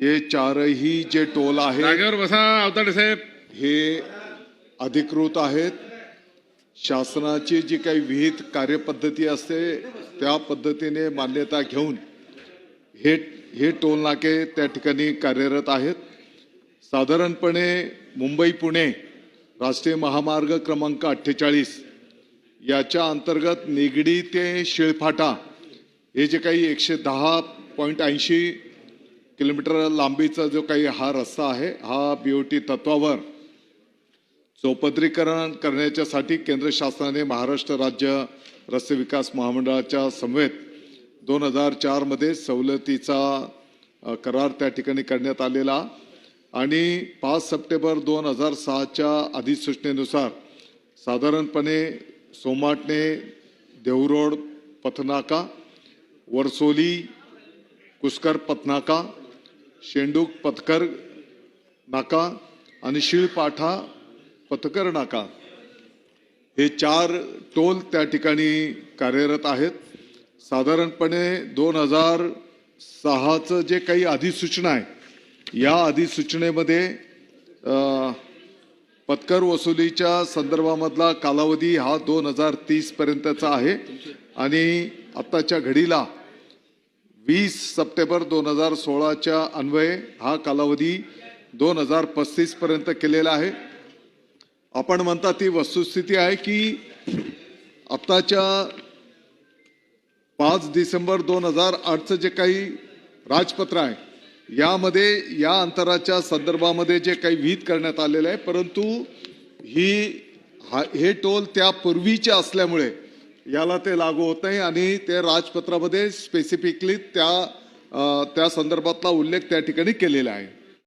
हे चारही जे टोल आहेत जागेवर बसा अवताडे साहेब. हे अधिकृत आहेत. शासनाची जी काही विहित कार्यपद्धती असते त्या पद्धतीने मान्यता घेऊन हे हे टोल नाके त्या ठिकाणी कार्यरत आहेत. साधारणपणे मुंबई पुणे राष्ट्रीय महामार्ग क्रमांक अठ्ठेचाळीस याच्या अंतर्गत निगडी ते शिळफाटा हे जे काही एकशे दहा पॉईंट ऐंशी किलोमीटर लांबीचा जो काही हा रस्ता आहे हा बीओटी तत्वावर चौपदरीकरण करण्याच्यासाठी केंद्र शासनाने महाराष्ट्र राज्य रस्ते विकास महामंडळाच्या समवेत दोन हजार चारमध्ये सवलतीचा करार त्या ठिकाणी करण्यात आलेला. आणि पाच सप्टेंबर दोन हजार सहाच्या अधिसूचनेनुसार साधारणपणे सोमाटणे देवरोड पथनाका वरसोली कुस्कर पथनाका शेंडूक पथकर नाका आणि शिळपाठा पथकर नाका. हे चार टोल त्या ठिकाणी कार्यरत आहेत. साधारणपणे दोन हजार सहाचं जे काही अधिसूचना आहे या अधिसूचनेमध्ये पथकर पत्कर वसुलीच्या संदर्भामधला कालावधी हा दोन हजार तीसपर्यंतचा आहे. आणि आत्ताच्या घडीला वीस सप्टेंबर दोन हजार सोळाच्या अन्वये हा कालावधी दोन हजार पस्तीसपर्यंत केलेला आहे. आपण म्हणता ती वस्तुस्थिती आहे की आत्ताच्या पाच डिसेंबर दोन हजार आठचं जे काही राजपत्र आहे यामध्ये या अंतराच्या संदर्भामध्ये जे काही विहित करण्यात आलेलं आहे परंतु ही हा हे टोल त्यापूर्वीचे असल्यामुळे याला ते लागू होत नाही आणि ते राजपत्रामध्ये स्पेसिफिकली त्या त्या संदर्भातला उल्लेख त्या ठिकाणी केलेला आहे.